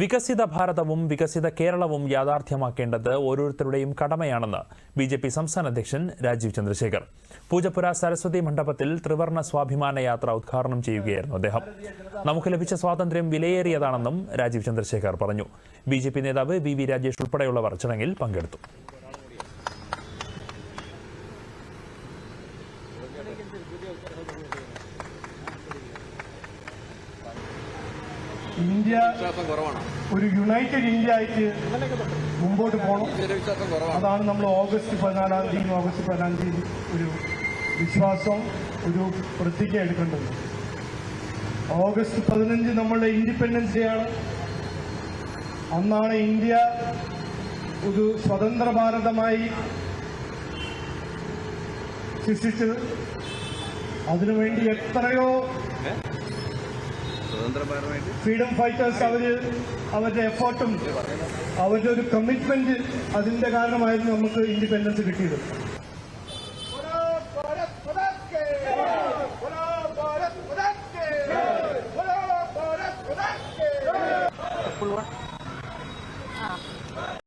വികസിത ഭാരതവും വികസിത കേരളവും യാഥാർത്ഥ്യമാക്കേണ്ടത് ഓരോരുത്തരുടെയും കടമയാണെന്ന് ബി ജെ പി സംസ്ഥാന അധ്യക്ഷൻ രാജീവ് ചന്ദ്രശേഖർ. പൂജപ്പുര സരസ്വതി മണ്ഡപത്തിൽ ത്രിവർണ സ്വാഭിമാന യാത്ര ഉദ്ഘാടനം ചെയ്യുകയായിരുന്നു അദ്ദേഹം. നമുക്ക് ലഭിച്ച സ്വാതന്ത്ര്യം വിലയേറിയതാണെന്നും രാജീവ് ചന്ദ്രശേഖർ പറഞ്ഞു. ബി ജെ പി നേതാവ് വി വി രാജേഷ് ഉൾപ്പെടെയുള്ളവർ ചടങ്ങിൽ പങ്കെടുത്തു. ഇന്ത്യ ഒരു യുണൈറ്റഡ് ഇന്ത്യ ആയിട്ട് മുമ്പോട്ട് പോകണം അതാണ് നമ്മൾ ഓഗസ്റ്റ് പതിനാലാം തീയതി ഓഗസ്റ്റ് പതിനാലാം തീയതി ഒരു വിശ്വാസം ഒരു പ്രതിജ്ഞ എടുക്കേണ്ടത്. ഓഗസ്റ്റ് പതിനഞ്ച് നമ്മളുടെ ഇൻഡിപെൻഡൻസ് ഡേ ആണ്. അന്നാണ് ഇന്ത്യ ഒരു സ്വതന്ത്ര ഭാരതമായി സൃഷ്ടിച്ചത്. അതിനുവേണ്ടി എത്രയോ ഫ്രീഡം ഫൈറ്റേഴ്സ് അവർ അവരുടെ എഫേർട്ടും അവരുടെ ഒരു കമ്മിറ്റ്മെന്റ് അതിന്റെ കാരണമായിരുന്നു നമുക്ക് ഇൻഡിപെൻഡൻസ് കിട്ടിയത്.